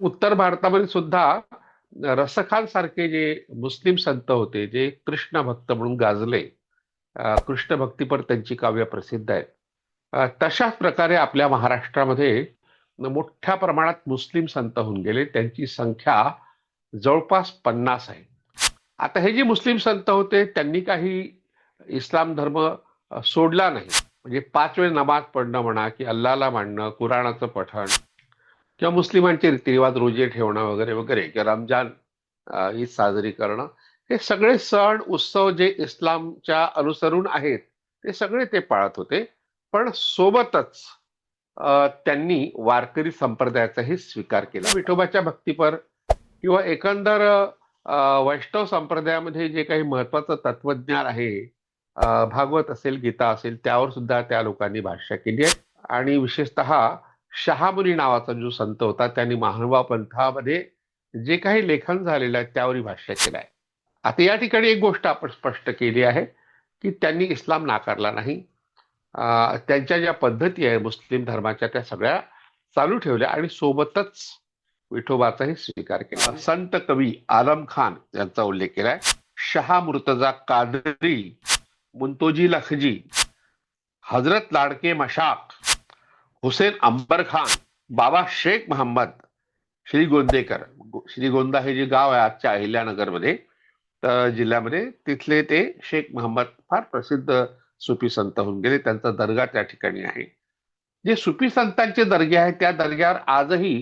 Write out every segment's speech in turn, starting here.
उत्तर भारतामध्ये सुद्धा रसखान सारखे जे मुस्लिम संत होते जे कृष्ण भक्त म्हणून गाजले कृष्ण भक्तीपर त्यांची काव्य प्रसिद्ध आहेत. तशाच प्रकारे आपल्या महाराष्ट्रामध्ये मोठ्या प्रमाणात मुस्लिम संत होऊन गेले त्यांची संख्या जवळपास पन्नास आहे. आता हे जे मुस्लिम संत होते त्यांनी काही इस्लाम धर्म सोडला नाही. म्हणजे पाच वेळ नमाज पडणं म्हणा की अल्लाला मांडणं कुराणाचं पठण किंवा मुस्लिमांचे रीतिरिवाज रोजे ठेवणं वगैरे वगैरे किंवा रमजान ही ईद साजरी करणं हे सगळे सण उत्सव जे इस्लामच्या अनुसरून आहेत ते सगळे ते पाळत होते. पण सोबतच त्यांनी वारकरी संप्रदायाचाही स्वीकार केला. विठोबाच्या भक्तीपर किंवा एकंदर वैष्णव संप्रदायामध्ये जे काही महत्वाचं तत्वज्ञान आहे भागवत असेल गीता असेल त्यावर सुद्धा त्या लोकांनी भाष्य केली आहे. आणि विशेषतः शहामुनी नावाचा जो संत होता त्यांनी महानुभाव पंथामध्ये जे काही लेखन झालेलं आहे त्यावरही भाष्य केलं आहे. आता या ठिकाणी एक गोष्ट आपण स्पष्ट केली आहे की त्यांनी इस्लाम नाकारला नाही. त्यांच्या ज्या पद्धती आहे मुस्लिम धर्माच्या त्या सगळ्या चालू ठेवल्या आणि सोबतच विठोबाचाही स्वीकार केला. संत कवी आलम खान यांचा उल्लेख केलाय शहा मुर्तजा कादरी मुंतोजी लखजी हजरत लाडके मशाक हुसेन अंबर खान बाबा शेख मोहम्मद श्री गोंदेकर. श्री श्रीगोंदा हे जे गाव आहे आजच्या अहिल्यानगरमध्ये तर जिल्ह्यामध्ये तिथले ते शेख मोहम्मद फार प्रसिद्ध सुफी संत होऊन गेले. त्यांचा दर्गा त्या ठिकाणी आहे. जे सुफी संतांचे दर्गे आहेत त्या दर्ग्यावर आजही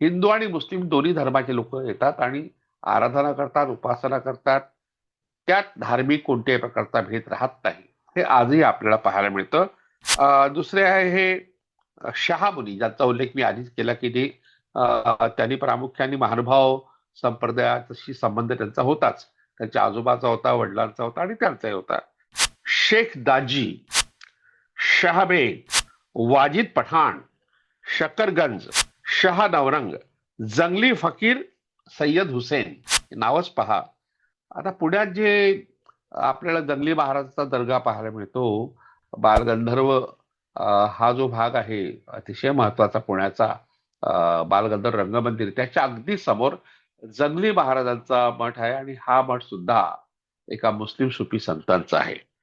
हिंदू आणि मुस्लिम दोन्ही धर्माचे लोक येतात आणि आराधना करतात उपासना करतात. त्यात धार्मिक कोणत्याही प्रकारचा भेद राहत नाही. हे आजही आपल्याला पाहायला मिळतं. दुसरे आहे हे शहामुनी ज्यांचा उल्लेख मी आधीच केला की ते त्यांनी प्रामुख्याने महानुभाव संप्रदायाशी संबंध त्यांचा होताच. त्यांच्या आजोबाचा होता वडिलांचा होता आणि त्यांचाही होता. शेख दाजी शहाबेग वाजिद पठाण शकरगंज शहा नवरंग जंगली फकीर सय्यद हुसेन नावच पहा. आता पुण्यात जे आपल्याला जंगली महाराजांचा दर्गा पाहायला मिळतो बालगंधर्व हा जो भाग आहे अतिशय महत्त्वाचा पुण्याचा बालगंधर्व रंगमंदिर त्याच्या अगदी समोर जंगली महाराजांचा मठ आहे आणि हा मठ सुद्धा एका मुस्लिम सुफी संतांचा आहे.